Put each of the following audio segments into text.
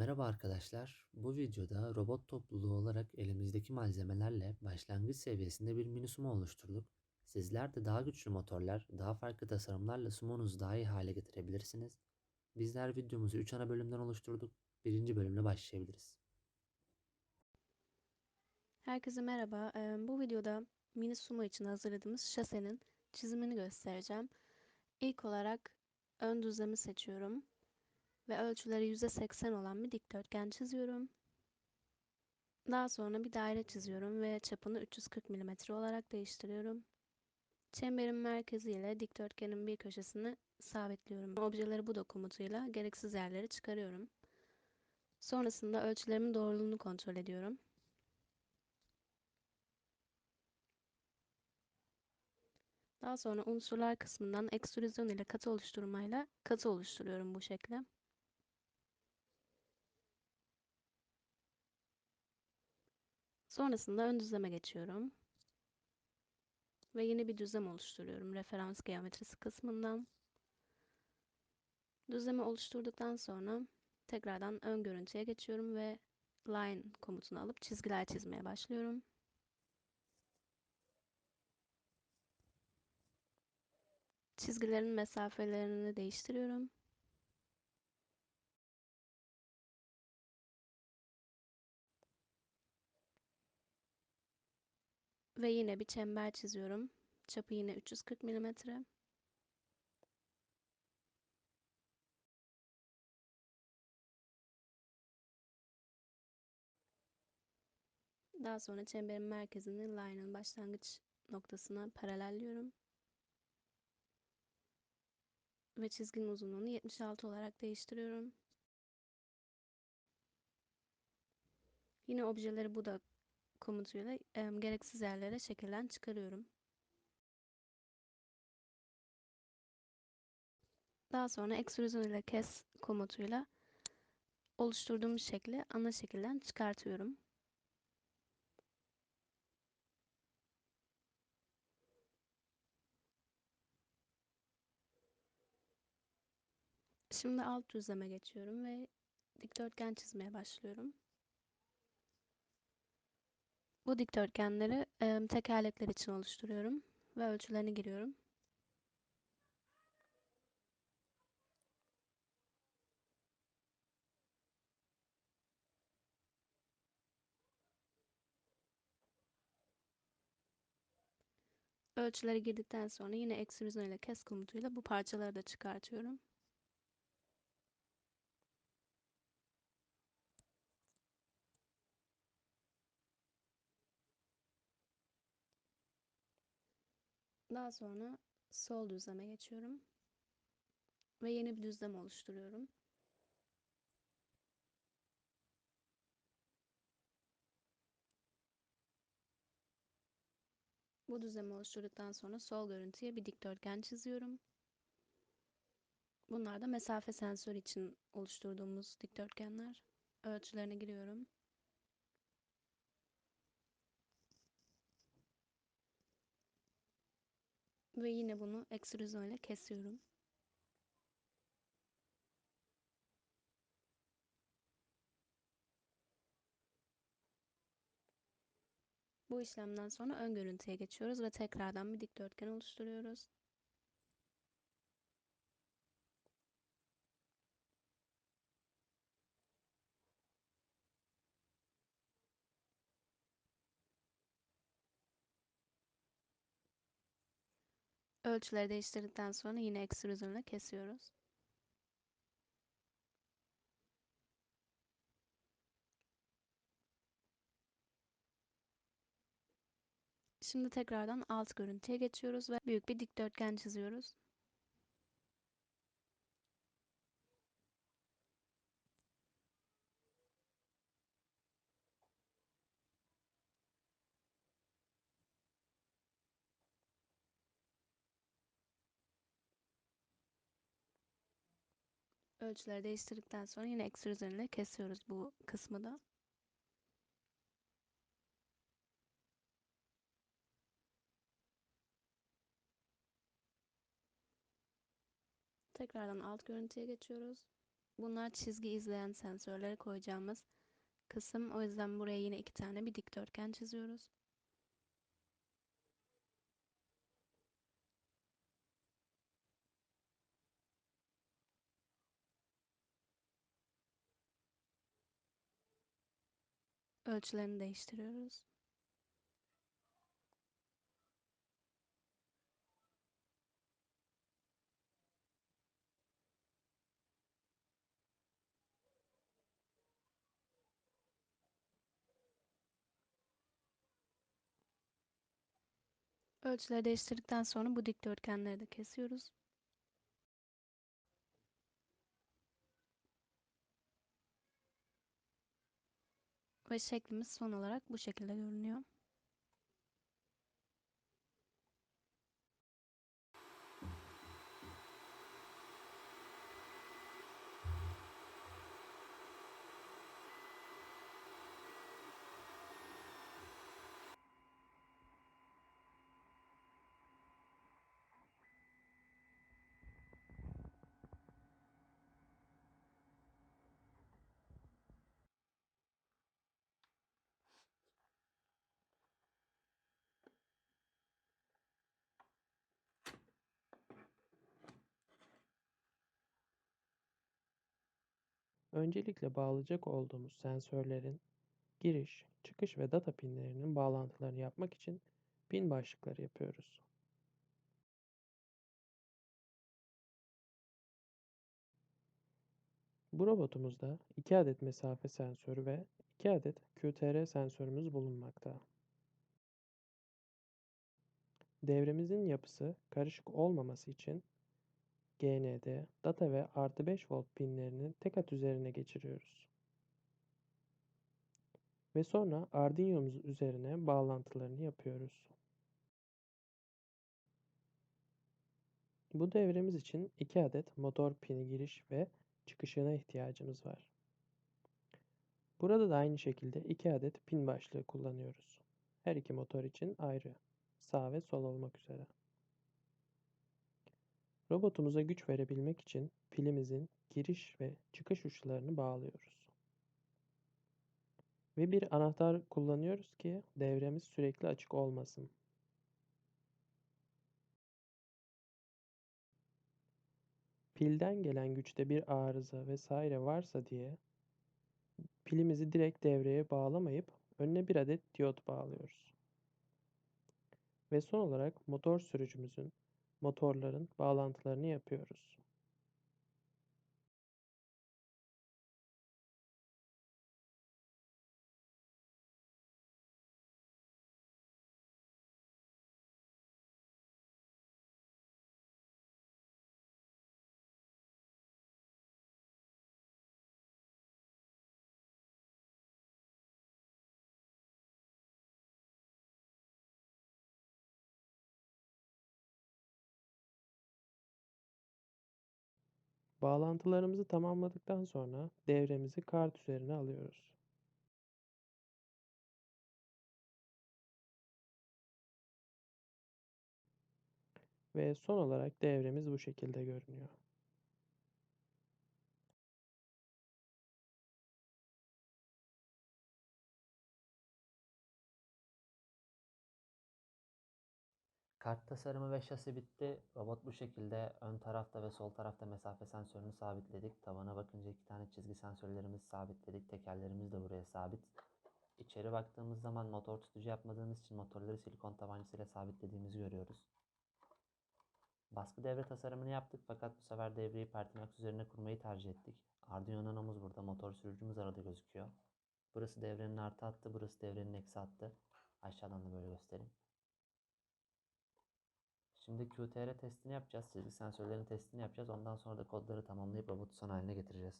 Merhaba arkadaşlar. Bu videoda robot topluluğu olarak elimizdeki malzemelerle başlangıç seviyesinde bir mini sumo oluşturduk. Sizler de daha güçlü motorlar, daha farklı tasarımlarla sumonuzu daha iyi hale getirebilirsiniz. Bizler videomuzu 3 ana bölümden oluşturduk. Birinci bölümle başlayabiliriz. Herkese merhaba. Ee, Bu videoda mini sumo için hazırladığımız şasenin çizimini göstereceğim. İlk olarak ön düzlemi seçiyorum ve ölçüleri %80 olan bir dikdörtgen çiziyorum. Daha sonra bir daire çiziyorum ve çapını 340 mm olarak değiştiriyorum. Çemberin merkezi ile dikdörtgenin bir köşesini sabitliyorum. Objeleri bu komutuyla gereksiz yerleri çıkarıyorum. Sonrasında ölçülerimin doğruluğunu kontrol ediyorum. Daha sonra unsurlar kısmından ekstrüzyon ile katı oluşturmayla katı oluşturuyorum bu şekle. Sonrasında ön düzleme geçiyorum. Ve yeni bir düzlem oluşturuyorum referans geometrisi kısmından. Düzlemi oluşturduktan sonra tekrardan ön görüntüye geçiyorum ve line komutunu alıp çizgiler çizmeye başlıyorum. Çizgilerin mesafelerini değiştiriyorum. Ve yine bir çember çiziyorum. Çapı yine 340 mm. Daha sonra çemberin merkezini line'ın başlangıç noktasına paralelliyorum. Ve çizginin uzunluğunu 76 olarak değiştiriyorum. Yine objeleri bu da komutuyla e, gereksiz yerlere şekilden çıkarıyorum. Daha sonra ekstrüzyon ile kes komutuyla oluşturduğum şekli ana şekilden çıkartıyorum. Şimdi alt düzleme geçiyorum ve dikdörtgen çizmeye başlıyorum. Bu dikdörtgenleri e, tekerlekler için oluşturuyorum ve ölçülerini giriyorum. Ölçüleri girdikten sonra yine ekstrüzyon ile kes komutuyla bu parçaları da çıkartıyorum. Daha sonra sol düzleme geçiyorum. Ve yeni bir düzlem oluşturuyorum. Bu düzlemi oluşturduktan sonra sol görüntüye bir dikdörtgen çiziyorum. Bunlar da mesafe sensörü için oluşturduğumuz dikdörtgenler. Ölçülerine giriyorum. Ve yine bunu ekstrüzyon ile kesiyorum. Bu işlemden sonra ön görüntüye geçiyoruz ve tekrardan bir dikdörtgen oluşturuyoruz. Ölçüleri değiştirdikten sonra yine ekstrüzyon ile kesiyoruz. Şimdi tekrardan alt görüntüye geçiyoruz ve büyük bir dikdörtgen çiziyoruz. Ölçüleri değiştirdikten sonra yine ekstrüzyon ile kesiyoruz bu kısmı da. Tekrardan alt görüntüye geçiyoruz. Bunlar çizgi izleyen sensörleri koyacağımız kısım. O yüzden buraya yine iki tane bir dikdörtgen çiziyoruz. Ölçülerini değiştiriyoruz. Ölçüleri değiştirdikten sonra bu dikdörtgenleri de kesiyoruz. Ve şeklimiz son olarak bu şekilde görünüyor. Öncelikle bağlayacak olduğumuz sensörlerin giriş, çıkış ve data pinlerinin bağlantılarını yapmak için pin başlıkları yapıyoruz. Bu robotumuzda 2 adet mesafe sensörü ve 2 adet QTR sensörümüz bulunmakta. Devremizin yapısı karışık olmaması için GND, data ve artı 5 volt pinlerini tek hat üzerine geçiriyoruz. Ve sonra Arduino'muz üzerine bağlantılarını yapıyoruz. Bu devremiz için 2 adet motor pini giriş ve çıkışına ihtiyacımız var. Burada da aynı şekilde 2 adet pin başlığı kullanıyoruz. Her iki motor için ayrı, sağ ve sol olmak üzere. Robotumuza güç verebilmek için pilimizin giriş ve çıkış uçlarını bağlıyoruz. Ve bir anahtar kullanıyoruz ki devremiz sürekli açık olmasın. Pilden gelen güçte bir arıza vesaire varsa diye pilimizi direkt devreye bağlamayıp önüne bir adet diyot bağlıyoruz. Ve son olarak motor sürücümüzün motorların bağlantılarını yapıyoruz. Bağlantılarımızı tamamladıktan sonra devremizi kart üzerine alıyoruz. Ve son olarak devremiz bu şekilde görünüyor. Kart tasarımı ve şasi bitti. Robot bu şekilde ön tarafta ve sol tarafta mesafe sensörünü sabitledik. Tavana bakınca iki tane çizgi sensörlerimizi sabitledik. Tekerlerimiz de buraya sabit. İçeri baktığımız zaman motor tutucu yapmadığımız için motorları silikon tabancasıyla sabitlediğimizi görüyoruz. Baskı devre tasarımını yaptık fakat bu sefer devreyi Pertinax üzerine kurmayı tercih ettik. Arduino Nano'muz burada, motor sürücümüz arada gözüküyor. Burası devrenin artı hattı, burası devrenin eksi hattı. Aşağıdan da böyle göstereyim. Şimdi QTR testini yapacağız. Çizgi sensörlerin testini yapacağız. Ondan sonra da kodları tamamlayıp robotu son haline getireceğiz.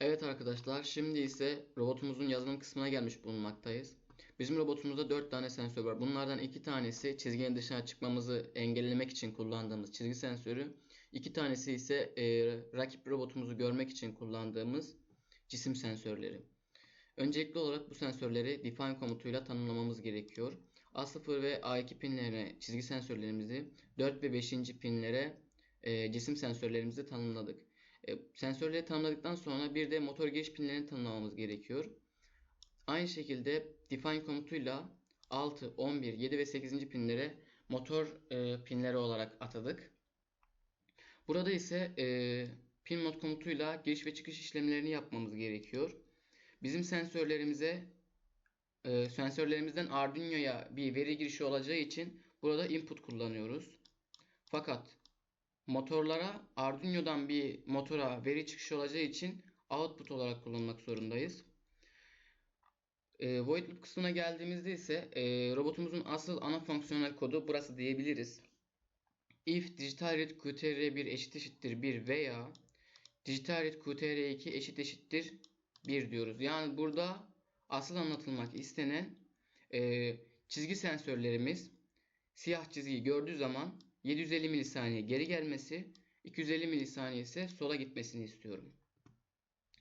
Evet arkadaşlar, şimdi ise robotumuzun yazılım kısmına gelmiş bulunmaktayız. Bizim robotumuzda 4 tane sensör var. Bunlardan 2 tanesi çizginin dışına çıkmamızı engellemek için kullandığımız çizgi sensörü. 2 tanesi ise e, rakip robotumuzu görmek için kullandığımız cisim sensörleri. Öncelikli olarak bu sensörleri define komutuyla tanımlamamız gerekiyor. A0 ve A2 pinlerine çizgi sensörlerimizi, 4 ve 5. pinlere e, cisim sensörlerimizi tanımladık. E, sensörleri tanımladıktan sonra bir de motor giriş pinlerini tanımlamamız gerekiyor. Aynı şekilde define komutuyla 6, 11, 7 ve 8. pinlere motor e, pinleri olarak atadık. Burada ise e, pin mod komutuyla giriş ve çıkış işlemlerini yapmamız gerekiyor. Bizim sensörlerimize e, sensörlerimizden Arduino'ya bir veri girişi olacağı için burada input kullanıyoruz. Fakat motorlara Arduino'dan bir motora veri çıkışı olacağı için output olarak kullanmak zorundayız. E, void loop kısmına geldiğimizde ise e, robotumuzun asıl ana fonksiyonel kodu burası diyebiliriz. If digital read qtr1 eşit eşittir 1 veya digital read qtr2 eşit eşittir 1 diyoruz. Yani burada asıl anlatılmak istenen e, çizgi sensörlerimiz siyah çizgiyi gördüğü zaman 750 milisaniye geri gelmesi, 250 milisaniye ise sola gitmesini istiyorum.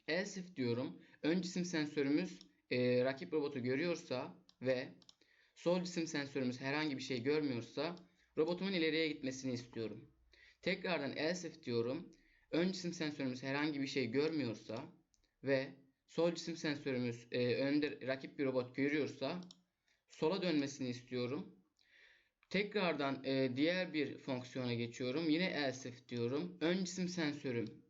Else diyorum. Ön cisim sensörümüz e, rakip robotu görüyorsa ve sol cisim sensörümüz herhangi bir şey görmüyorsa robotumun ileriye gitmesini istiyorum. Tekrardan else diyorum. Ön cisim sensörümüz herhangi bir şey görmüyorsa ve sol cisim sensörümüz e, önde rakip bir robot görüyorsa sola dönmesini istiyorum. Tekrardan e, diğer bir fonksiyona geçiyorum. Yine else diyorum. Ön cisim sensörüm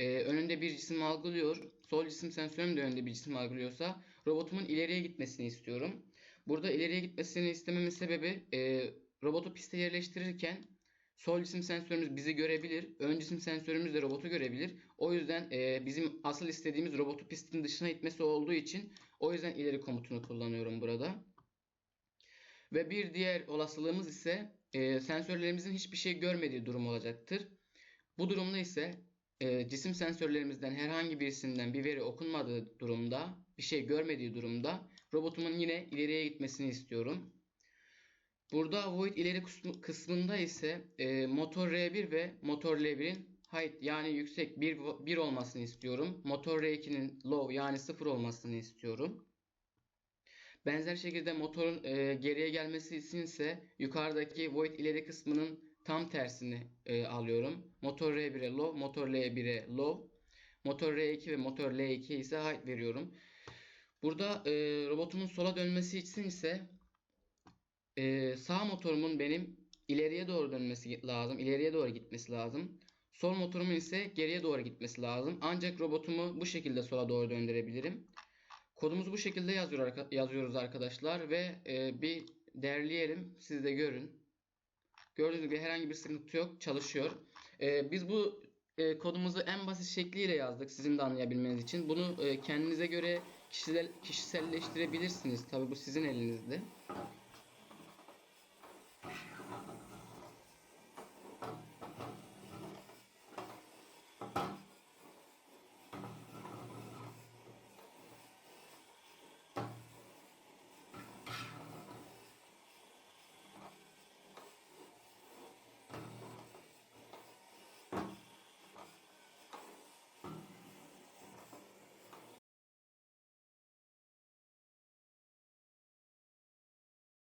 e, önünde bir cisim algılıyor. Sol cisim sensörüm de önünde bir cisim algılıyorsa robotumun ileriye gitmesini istiyorum. Burada ileriye gitmesini istememin sebebi e, robotu piste yerleştirirken sol cisim sensörümüz bizi görebilir. Ön cisim sensörümüz de robotu görebilir. O yüzden e, bizim asıl istediğimiz robotu pistin dışına itmesi olduğu için o yüzden ileri komutunu kullanıyorum burada. Ve bir diğer olasılığımız ise e, sensörlerimizin hiçbir şey görmediği durum olacaktır. Bu durumda ise e, cisim sensörlerimizden herhangi birisinden bir veri okunmadığı durumda, bir şey görmediği durumda robotumun yine ileriye gitmesini istiyorum. Burada void ileri kısmı- kısmında ise e, motor R1 ve motor L1'in height yani yüksek 1, 1 olmasını istiyorum. Motor R2'nin low yani 0 olmasını istiyorum. Benzer şekilde motorun e, geriye gelmesi için ise yukarıdaki void ileri kısmının tam tersini e, alıyorum. Motor R1'e low, motor L1'e low, motor R2 ve motor L2 ise height veriyorum. Burada e, robotumun sola dönmesi için ise e, sağ motorumun benim ileriye doğru dönmesi lazım, ileriye doğru gitmesi lazım. Sol motorumun ise geriye doğru gitmesi lazım. Ancak robotumu bu şekilde sola doğru döndürebilirim. Kodumuzu bu şekilde yazıyor, yazıyoruz arkadaşlar ve e, bir derleyelim. Siz de görün. Gördüğünüz gibi herhangi bir sıkıntı yok. Çalışıyor. E, biz bu e, kodumuzu en basit şekliyle yazdık sizin de anlayabilmeniz için. Bunu e, kendinize göre kişisel, kişiselleştirebilirsiniz. Tabi bu sizin elinizde.